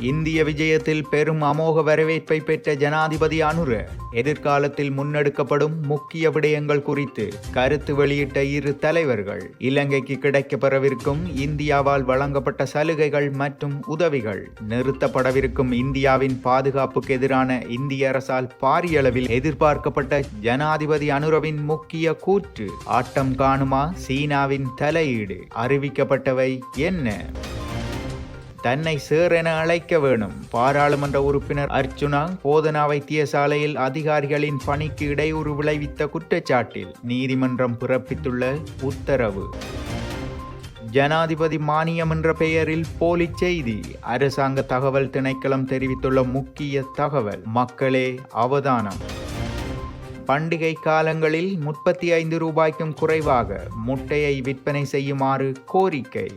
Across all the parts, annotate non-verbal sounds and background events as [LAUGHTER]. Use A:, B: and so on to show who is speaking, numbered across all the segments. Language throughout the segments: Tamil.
A: இந்திய விஜயத்தில் பெரும் அமோக வரவேற்பை பெற்ற ஜனாதிபதி அனுர எதிர்காலத்தில் முன்னெடுக்கப்படும் முக்கிய விடயங்கள் குறித்து கருத்து வெளியிட்ட இரு தலைவர்கள். இலங்கைக்கு கிடைக்கப்பெறவிருக்கும் இந்தியாவால் வழங்கப்பட்ட சலுகைகள் மற்றும் உதவிகள் நிறுத்தப்படவிருக்கும் இந்தியாவின் பாதுகாப்புக்கு எதிரான இந்திய அரசால் பாரியளவில் எதிர்பார்க்கப்பட்ட ஜனாதிபதி அனுரவின் முக்கிய கூற்று ஆட்டம் காணுமா சீனாவின் தலையீடு அறிவிக்கப்பட்டவை என்ன? தன்னை சேர் என அழைக்க வேணும். பாராளுமன்ற உறுப்பினர் அர்ச்சுனா போதனா வைத்தியசாலையில் அதிகாரிகளின் பணிக்கு இடையூறு விளைவித்த குற்றச்சாட்டில் நீதிமன்றம் பிறப்பித்துள்ள உத்தரவு. ஜனாதிபதி மானியம் என்ற பெயரில் போலி செய்தி. அரசாங்க தகவல் திணைக்களம் தெரிவித்துள்ள முக்கிய தகவல். மக்களே அவதானம். பண்டிகை காலங்களில் முப்பத்தி ஐந்து ரூபாய்க்கும் குறைவாக முட்டையை விற்பனை செய்யுமாறு கோரிக்கை.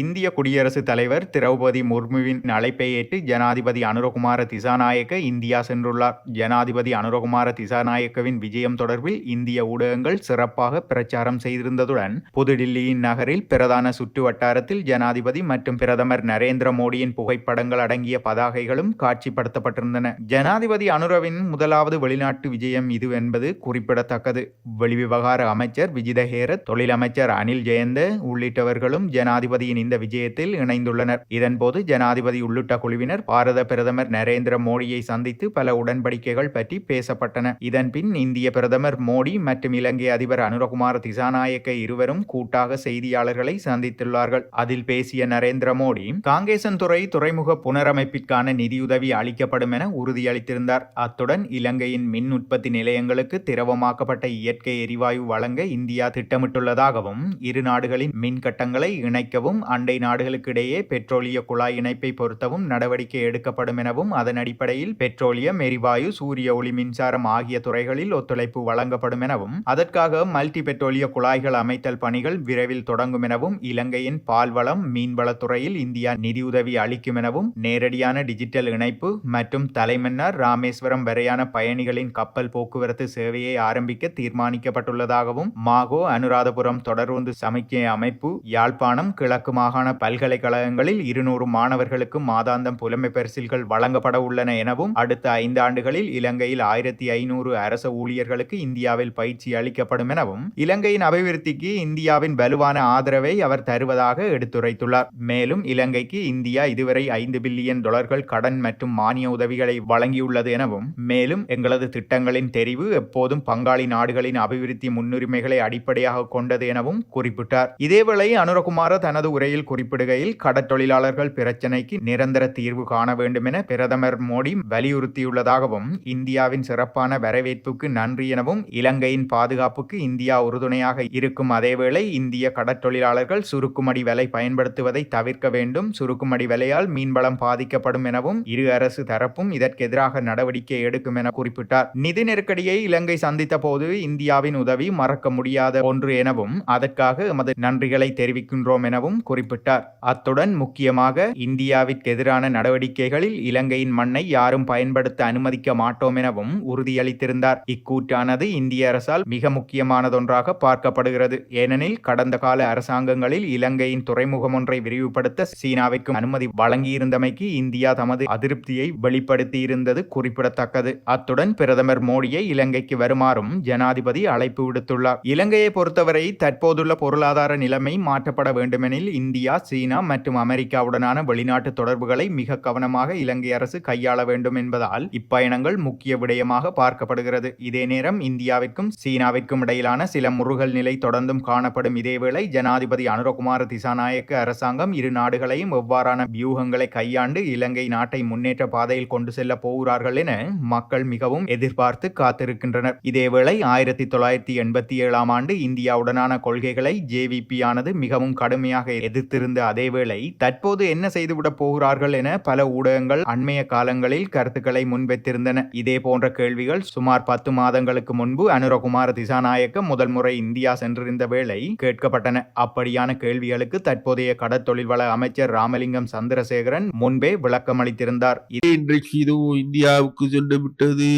A: இந்திய குடியரசுத் தலைவர் திரௌபதி முர்முவின் அழைப்பை ஏற்று ஜனாதிபதி அனுரகுமார திசாநாயக்க இந்தியா சென்றுள்ளார். ஜனாதிபதி அனுரகுமார திசாநாயக்கவின் விஜயம் தொடர்பில் இந்திய ஊடகங்கள் சிறப்பாக பிரச்சாரம் செய்திருந்ததுடன் புதுடில்லியின் நகரில் பிரதான சுற்று வட்டாரத்தில் ஜனாதிபதி மற்றும் பிரதமர் நரேந்திர மோடியின் புகைப்படங்கள் அடங்கிய பதாகைகளும் காட்சிப்படுத்தப்பட்டிருந்தன. ஜனாதிபதி அனுரவின் முதலாவது வெளிநாட்டு விஜயம் இது என்பது குறிப்பிடத்தக்கது. வெளிவிவகார அமைச்சர் விஜிதஹேரத் தொழிலமைச்சர் அனில் ஜெயந்த உள்ளிட்டவர்களும் ஜனாதிபதியின் இந்த விஜயத்தில் இணைந்துள்ளனர். இதன்போது ஜனாதிபதி உள்ளிட்ட குழுவினர் பாரத பிரதமர் நரேந்திர மோடியை சந்தித்து பல உடன்படிக்கைகள் பற்றி பேசப்பட்டன. இதன்பின் இந்திய பிரதமர் மோடி மற்றும் இலங்கை அதிபர் அனுரகுமார் திசாநாயக்க இருவரும் கூட்டாக செய்தியாளர்களை சந்தித்துள்ளார்கள். அதில் பேசிய நரேந்திர மோடி காங்கேசன் துறை துறைமுக புனரமைப்பிற்கான நிதியுதவி அளிக்கப்படும் என உறுதியளித்திருந்தார். அத்துடன் இலங்கையின் மின் உற்பத்தி நிலையங்களுக்கு திரவமாக்கப்பட்ட இயற்கை எரிவாயு வழங்க இந்தியா திட்டமிட்டுள்ளதாகவும் இரு நாடுகளின் மின் கட்டங்களை இணைக்கவும் அண்டை நாடுகளுக்கிடையே பெட்ரோலிய குழாய் இணைப்பை பொருத்தவும் நடவடிக்கை எடுக்கப்படும் எனவும் அதன் அடிப்படையில் பெட்ரோலியம் எரிவாயு சூரிய ஒளி மின்சாரம் ஆகிய துறைகளில் ஒத்துழைப்பு வழங்கப்படும் எனவும் அதற்காக மல்டி பெட்ரோலிய குழாய்கள் அமைத்தல் பணிகள் விரைவில் தொடங்கும் எனவும் இலங்கையின் பால்வளம் மீன்வளத்துறையில் இந்தியா நிதியுதவி அளிக்கும் எனவும் நேரடியான டிஜிட்டல் இணைப்பு மற்றும் தலைமன்னார் ராமேஸ்வரம் வரையான பயணிகளின் கப்பல் போக்குவரத்து சேவையை ஆரம்பிக்க தீர்மானிக்கப்பட்டுள்ளதாகவும் மாகோ அனுராதபுரம் தொடர்ந்து சமிக்கை அமைப்பு யாழ்ப்பாணம் கிழக்கு மாகாண பல்கலைக்கழகங்களில் இருநூறு மாணவர்களுக்கு மாதாந்தம் புலமை பரிசில்கள் வழங்கப்பட உள்ளன எனவும் அடுத்த ஐந்து ஆண்டுகளில் இலங்கையில் ஆயிரத்தி ஐநூறு அரச ஊழியர்களுக்கு இந்தியாவில் பயிற்சி அளிக்கப்படும் எனவும் இலங்கையின் அபிவிருத்திக்கு இந்தியாவின் வலுவான ஆதரவை அவர் தருவதாக எடுத்துரைத்துள்ளார். மேலும் இலங்கைக்கு இந்தியா இதுவரை ஐந்து பில்லியன் டாலர்கள் கடன் மற்றும் மானிய உதவிகளை வழங்கியுள்ளது எனவும் மேலும் எங்களது திட்டங்களின் தெரிவு எப்போதும் பங்காளி நாடுகளின் அபிவிருத்தி முன்னுரிமைகளை அடிப்படையாக கொண்டது எனவும் குறிப்பிட்டார். இதேவேளை அனுரகுமார தனது உரையில் குறிப்பிடுகையில் கடற்றொழிலாளர்கள் பிரச்சினைக்கு நிரந்தர தீர்வு காண வேண்டும் என பிரதமர் மோடி வலியுறுத்தியுள்ளதாகவும் இந்தியாவின் சிறப்பான வரவேற்புக்கு நன்றி எனவும் இலங்கையின் பாதுகாப்புக்கு இந்தியா உறுதுணையாக இருக்கும் அதேவேளை இந்திய கடற்றொழிலாளர்கள் சுருக்குமடி வலை பயன்படுத்துவதை தவிர்க்க வேண்டும். சுருக்குமடி வலையால் மீன்வளம் பாதிக்கப்படும் எனவும் இரு அரசு தரப்பும் இதற்கு எதிராக நடவடிக்கை எடுக்கும் என குறிப்பிட்டார். நிதி நெருக்கடியை இலங்கை சந்தித்த போது இந்தியாவின் உதவி மறக்க முடியாத ஒன்று எனவும் அதற்காக எமது நன்றிகளை தெரிவிக்கின்றோம் எனவும் குறிப்பிட்டார். அத்துடன் முக்கியமாக இந்தியாவிற்கு எதிரான நடவடிக்கைகளில் இலங்கையின் மண்ணை யாரும் பயன்படுத்த அனுமதிக்க மாட்டோம் எனவும் உறுதியளித்திருந்தார். இக்கூற்றானது இந்திய அரசால் மிக முக்கியமானதொன்றாக பார்க்கப்படுகிறது. ஏனெனில் கடந்த கால அரசாங்கங்களில் இலங்கையின் துறைமுகம் ஒன்றை விரிவுபடுத்த சீனாவிற்கும் அனுமதி வழங்கியிருந்தமைக்கு இந்தியா தமது அதிருப்தியை வெளிப்படுத்தியிருந்தது குறிப்பிடத்தக்கது. அத்துடன் பிரதமர் மோடியை இலங்கைக்கு வருமாறும் ஜனாதிபதி அழைப்பு விடுத்துள்ளார். இலங்கையை பொறுத்தவரை தற்போதுள்ள பொருளாதார நிலைமை மாற்றப்பட வேண்டுமெனில் இந்தியா சீனா மற்றும் அமெரிக்காவுடனான வெளிநாட்டு தொடர்புகளை மிக கவனமாக இலங்கை அரசு கையாள வேண்டும் என்பதால் இப்பயணங்கள் முக்கிய விடயமாக பார்க்கப்படுகிறது. இதே நேரம் இந்தியாவிற்கும் சீனாவிற்கும் இடையிலான சில முருகல் நிலை தொடர்ந்தும் காணப்படும். இதேவேளை ஜனாதிபதி அனுரகுமார திசாநாயக்க அரசாங்கம் இரு நாடுகளையும் எவ்வாறான வியூகங்களை கையாண்டு இலங்கை நாட்டை முன்னேற்ற பாதையில் கொண்டு செல்ல போகிறார்கள் என மக்கள் மிகவும் எதிர்பார்த்து காத்திருக்கின்றனர். இதேவேளை ஆயிரத்தி தொள்ளாயிரத்தி எண்பத்தி ஏழாம் ஆண்டு இந்தியாவுடனான கொள்கைகளை ஜேவிபி ஆனது மிகவும் கடுமையாக எதிர்த்திருந்த அதேவேளை தற்போது என்ன செய்துவிடப் போகிறார்கள் என பல ஊடகங்கள் அண்மைய காலங்களில் கருத்துக்களை முன்வைத்திருந்தன. இதே போன்ற கேள்விகள் சுமார் பத்து மாதங்களுக்கு முன்பு அனுரகுமார திசாநாயக்க முதல் முறை இந்தியா சென்றிருந்த வேளை கேட்கப்பட்டன. அப்படியான கேள்விகளுக்கு தற்போதைய கடற்தொழில் வள அமைச்சர் ராமலிங்கம் சந்திரசேகரன் முன்பே விளக்கமளித்திருந்தார்.
B: இன்றைக்கு இதுவும் இந்தியாவுக்கு சென்று விட்டது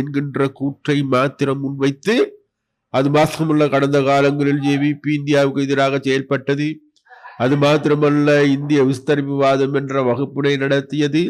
B: என்கின்ற கூற்றை மாத்திரம் முன்வைத்து அது மாத்திரமல்ல கடந்த காலங்களில் ஜேவிபி இந்தியாவுக்கு எதிராக செயல்பட்டது. அது மாத்திரமல்ல இந்திய விஸ்தரிப்புவாதம் என்ற வகுப்பினை நடத்தியது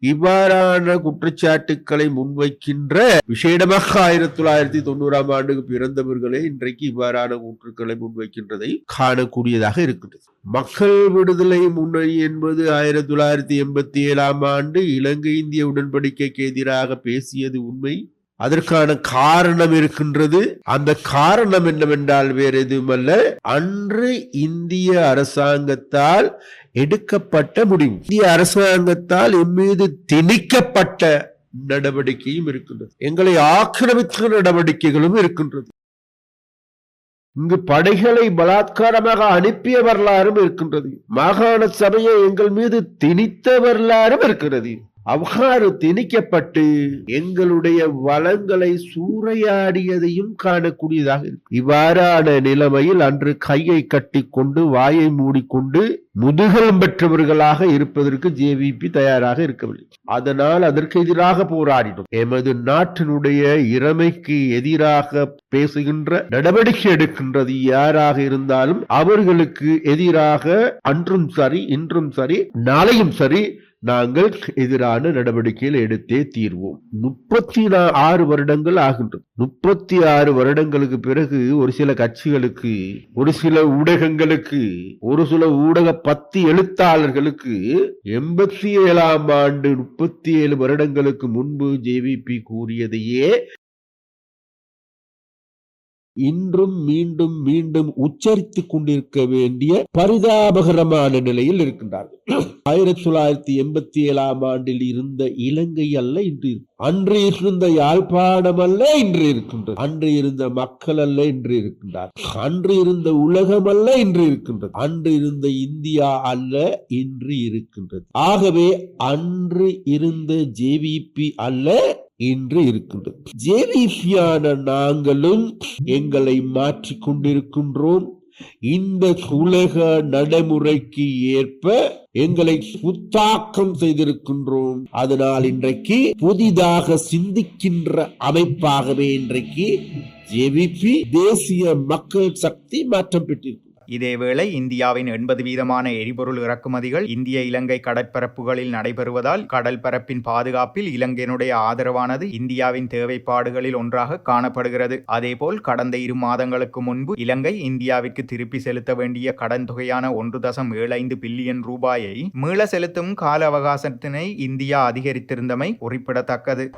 B: இவ்வாறான குற்றச்சாட்டுக்களை முன்வைக்கின்ற விசேடமாக ஆயிரத்தி தொள்ளாயிரத்தி தொண்ணூறாம் ஆண்டுக்கு பிறந்தவர்களே இன்றைக்கு இவ்வாறான கூற்றுக்களை முன்வைக்கின்றதை காணக்கூடியதாக இருக்கின்றது. மக்கள் விடுதலை முன்னணி என்பது ஆயிரத்தி தொள்ளாயிரத்தி எண்பத்தி ஏழாம் ஆண்டு இலங்கை இந்திய உடன்படிக்கைக்கு எதிராக பேசியது உண்மை. அதற்கான காரணம் இருக்கின்றது. அந்த காரணம் என்னவென்றால் வேறு எதுவுமல்ல. அன்று இந்திய அரசாங்கத்தால் எடுக்கப்பட்ட முடிவு. இந்திய அரசாங்கத்தால் எம் மீது திணிக்கப்பட்ட நடவடிக்கையும் இருக்கின்றது. எங்களை ஆக்கிரமித்த நடவடிக்கைகளும் இருக்கின்றது. இங்கு படைகளை பலாத்காரமாக அனுப்பிய வரலாறும் இருக்கின்றது. மாகாண சபையை எங்கள் மீது திணித்த வரலாறும் இருக்கிறது. அவ்வாறு திணிக்கப்பட்டு எங்களுடைய வளங்களை சூறையாடியதையும் காணக்கூடியதாக இருக்கு. இவ்வாறான நிலைமையில் அன்று கையை கட்டி கொண்டு வாயை மூடிக்கொண்டு முதுகலம் பெற்றவர்களாக இருப்பதற்கு ஜேவிபி தயாராக இருக்கவில்லை. அதனால் அதற்கு எதிராக போராடினோம். எமது நாட்டினுடைய இறமைக்கு எதிராக பேசுகின்ற நடவடிக்கை எடுக்கின்றது யாராக இருந்தாலும் அவர்களுக்கு எதிராக அன்றும் சரி இன்றும் சரி நாளையும் சரி நாங்கள் எதிரான நடவடிக்கையில் எடுத்தே தீர்வோம். முப்பத்தி ஆறு வருடங்கள் ஆகின்றது. முப்பத்தி ஆறு வருடங்களுக்கு பிறகு ஒரு சில கட்சிகளுக்கு ஒரு சில ஊடகங்களுக்கு ஒரு சில ஊடக பத்தி எழுத்தாளர்களுக்கு எண்பத்தி ஏழாம் ஆண்டு முப்பத்தி ஏழு வருடங்களுக்கு முன்பு ஜேவிபி கூறியதையே இன்றும் மீண்டும் மீண்டும் உச்சரித்துக் கொண்டிருக்க வேண்டிய பரிதாபகரமான நிலையில் இருக்கின்றார்கள். [CLEARS THROAT] ஆயிரத்தி தொள்ளாயிரத்தி எண்பத்தி ஏழாம் ஆண்டில் இருந்த இலங்கை அல்ல இன்று அன்று இருந்த யாழ்ப்பாணம் அல்ல இன்று இருக்கின்றது. அன்று இருந்த மக்கள் அல்ல இன்று இருக்கின்றார். அன்று இருந்த உலகம் அல்ல இன்று இருக்கின்றது. அன்று இருந்த இந்தியா அல்ல இன்று இருக்கின்றது. ஆகவே அன்று இருந்த ஜேவிபி அல்ல இன்று இருக்கின்றது. ஜேவிபியான நாங்களும் எங்களை மாற்றிக் கொண்டிருக்கின்றோம். இந்த உலக நடைமுறைக்கு ஏற்ப எங்களை புத்தாக்கம் செய்திருக்கின்றோம். அதனால் இன்றைக்கு புதிதாக சிந்திக்கின்ற அமைப்பாகவே இன்றைக்கு ஜெவிபி தேசிய மக்கள் சக்தி மாற்றம் பெற்றிருக்கிறது.
A: இதேவேளை இந்தியாவின் எண்பது வீதமான எரிபொருள் இறக்குமதிகள் இந்திய இலங்கை கடற்பரப்புகளில் நடைபெறுவதால் கடல் பரப்பின் பாதுகாப்பில் இலங்கையினுடைய ஆதரவானது இந்தியாவின் தேவைப்பாடுகளில் ஒன்றாக காணப்படுகிறது. அதேபோல் கடந்த இரு மாதங்களுக்கு முன்பு இலங்கை இந்தியாவிற்கு திருப்பி செலுத்த வேண்டிய கடன் தொகையான ஒன்று தசம் ஏழு ஐந்து பில்லியன் ரூபாயை மீள செலுத்தும் கால அவகாசத்தினை இந்தியா அதிகரித்திருந்தமை குறிப்பிடத்தக்கது.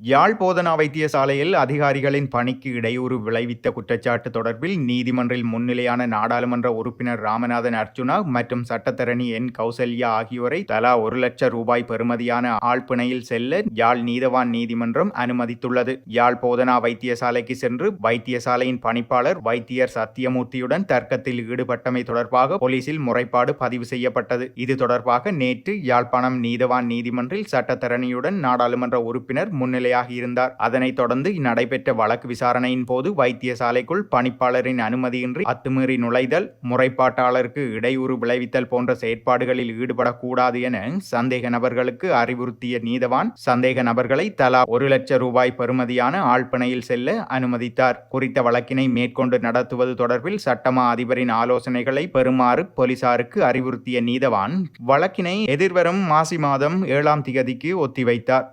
A: யாழ் போதனா வைத்தியசாலையில் அதிகாரிகளின் பணிக்கு இடையூறு விளைவித்த குற்றச்சாட்டு தொடர்பில் நீதிமன்றில் முன்னிலையான நாடாளுமன்ற உறுப்பினர் ராமநாதன் அர்ஜுனா மற்றும் சட்டத்தரணி என். கௌசல்யா ஆகியோரை தலா ஒரு லட்சம் ரூபாய் பெறுமதியான ஆழ்பிணையில் செல்ல யாழ் நீதவான் நீதிமன்றம் அனுமதித்துள்ளது. யாழ் போதனா வைத்தியசாலைக்கு சென்று வைத்தியசாலையின் பணிப்பாளர் வைத்தியர் சத்தியமூர்த்தியுடன் தர்க்கத்தில் ஈடுபட்டமை தொடர்பாக போலீசில் முறைப்பாடு பதிவு செய்யப்பட்டது. இது தொடர்பாக நேற்று யாழ்ப்பாணம் நீதவான் நீதிமன்றில் சட்டத்தரணியுடன் நாடாளுமன்ற உறுப்பினர் முன்னிலை நிலையாக இருந்தார். அதனைத் தொடர்ந்து நடைபெற்ற வழக்கு விசாரணையின் போது வைத்தியசாலைக்குள் பணிப்பாளரின் அனுமதியின்றி அத்துமீறி நுழைதல் முறைப்பாட்டாளருக்கு இடையூறு விளைவித்தல் போன்ற செயற்பாடுகளில் ஈடுபடக்கூடாது என சந்தேக நபர்களுக்கு அறிவுறுத்திய நீதவான் சந்தேக நபர்களை தலா ஒரு லட்சம் ரூபாய் பெறுமதியான ஆழ்பனையில் செல்ல அனுமதித்தார். குறித்த வழக்கினை மேற்கொண்டு நடத்துவது தொடர்பில் சட்டமா அதிபரின் ஆலோசனைகளை பெறுமாறு போலீசாருக்கு அறிவுறுத்திய நீதவான் வழக்கினை எதிர்வரும் மாசி மாதம் ஏழாம் திகதிக்கு ஒத்திவைத்தார்.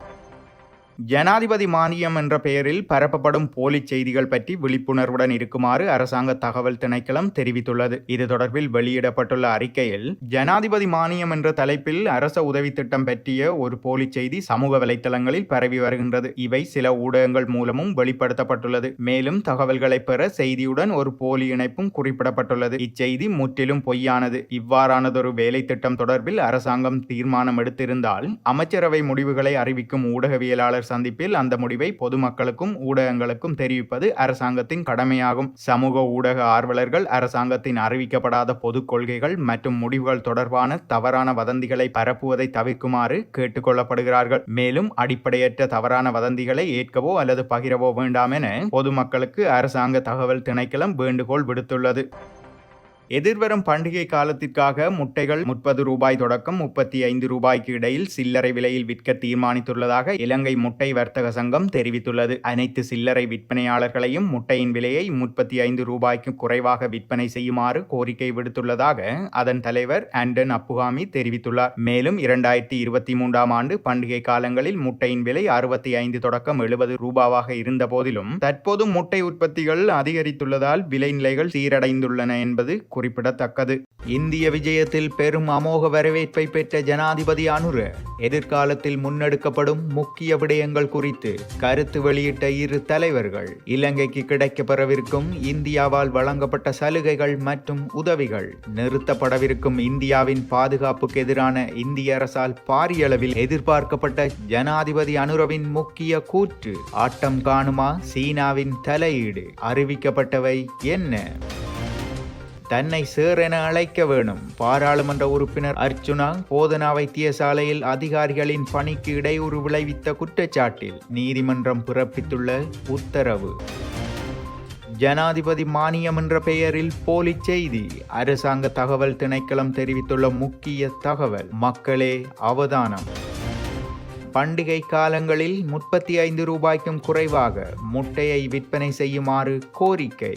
A: ஜனாதிபதி மானியம் என்ற பெயரில் பரப்பப்படும் போலி செய்திகள் பற்றி விழிப்புணர்வுடன் இருக்குமாறு அரசாங்க தகவல் திணைக்களம் தெரிவித்துள்ளது. இது தொடர்பில் வெளியிடப்பட்டுள்ள அறிக்கையில் ஜனாதிபதி மானியம் என்ற தலைப்பில் அரச உதவி திட்டம் பற்றிய ஒரு போலி செய்தி சமூக வலைத்தளங்களில் பரவி வருகின்றது. இவை சில ஊடகங்கள் மூலமும் வெளிப்படுத்தப்பட்டுள்ளது. மேலும் தகவல்களை பெற செய்தியுடன் ஒரு போலி இணைப்பும் குறிப்பிடப்பட்டுள்ளது. இச்செய்தி முற்றிலும் பொய்யானது. இவ்வாறானதொரு வேலை திட்டம் தொடர்பில் அரசாங்கம் தீர்மானம் எடுத்திருந்தால் அமைச்சரவை முடிவுகளை அறிவிக்கும் ஊடகவியலாளர் சந்திப்பில் அந்த முடிவை பொதுமக்களுக்கும் ஊடகங்களுக்கும் தெரிவிப்பது அரசாங்கத்தின் கடமையாகும். சமூக ஊடக ஆர்வலர்கள் அரசாங்கத்தின் அறிவிக்கப்படாத பொது கொள்கைகள் மற்றும் முடிவுகள் தொடர்பான தவறான வதந்திகளை பரப்புவதை தவிர்க்குமாறு கேட்டுக்கொள்ளப்படுகிறார்கள். மேலும் அடிப்படையற்ற தவறான வதந்திகளை ஏற்கவோ அல்லது பகிரவோ வேண்டாம் என பொதுமக்களுக்கு அரசாங்க தகவல் திணைக்களம் வேண்டுகோள் விடுத்துள்ளது. எதிர்வரும் பண்டிகை காலத்திற்காக முட்டைகள் முப்பது ரூபாய் தொடக்கம் முப்பத்தி ஐந்து ரூபாய்க்கு இடையில் சில்லறை விலையில் விற்க தீர்மானித்துள்ளதாக இலங்கை முட்டை வர்த்தக சங்கம் தெரிவித்துள்ளது. அனைத்து சில்லறை விற்பனையாளர்களையும் முட்டையின் விலையை முப்பத்தி ஐந்து ரூபாய்க்கு குறைவாக விற்பனை செய்யுமாறு கோரிக்கை விடுத்துள்ளதாக அதன் தலைவர் ஆண்டன் அப்புகாமி தெரிவித்துள்ளார். மேலும் இரண்டாயிரத்தி இருபத்தி மூன்றாம் ஆண்டு பண்டிகை காலங்களில் முட்டையின் விலை அறுபத்தி ஐந்து தொடக்கம் எழுபது ரூபாவாக இருந்த போதிலும் தற்போது முட்டை உற்பத்திகள் அதிகரித்துள்ளதால் விலை நிலைகள் சீரடைந்துள்ளன என்பது குறிப்பிடத்தக்கது. இந்திய விஜயத்தில் பெரும் அமோக வரவேற்பை பெற்ற ஜனாதிபதி அனுர எதிர்காலத்தில் முன்னெடுக்கப்படும் முக்கிய விடயங்கள் குறித்து கருத்து வெளியிட்ட இரு தலைவர்கள் இலங்கைக்கு கிடைக்கப்பெறவிருக்கும் இந்தியாவால் வழங்கப்பட்ட சலுகைகள் மற்றும் உதவிகள் நிறுத்தப்படவிருக்கும் இந்தியாவின் பாதுகாப்புக்கு எதிரான இந்திய அரசால் பாரிய அளவில் எதிர்பார்க்கப்பட்ட ஜனாதிபதி அனுரவின் முக்கிய கூற்று ஆட்டம் காணுமா சீனாவின் தலையீடு அறிவிக்கப்பட்டவை என்ன? தன்னை சேர் என அழைக்க வேணும். பாராளுமன்ற உறுப்பினர் அர்ச்சுனா போதனா வைத்தியசாலையில் அதிகாரிகளின் பணிக்கு இடையூறு விளைவித்த குற்றச்சாட்டில் நீதிமன்றம் பிறப்பித்துள்ள உத்தரவு. ஜனாதிபதி மானியம் என்ற பெயரில் போலி செய்தி. அரசாங்க தகவல் திணைக்களம் தெரிவித்துள்ள முக்கிய தகவல். மக்களே அவதானம். பண்டிகை காலங்களில் முப்பத்தி ஐந்து ரூபாய்க்கும் குறைவாக முட்டையை விற்பனை செய்யுமாறு கோரிக்கை.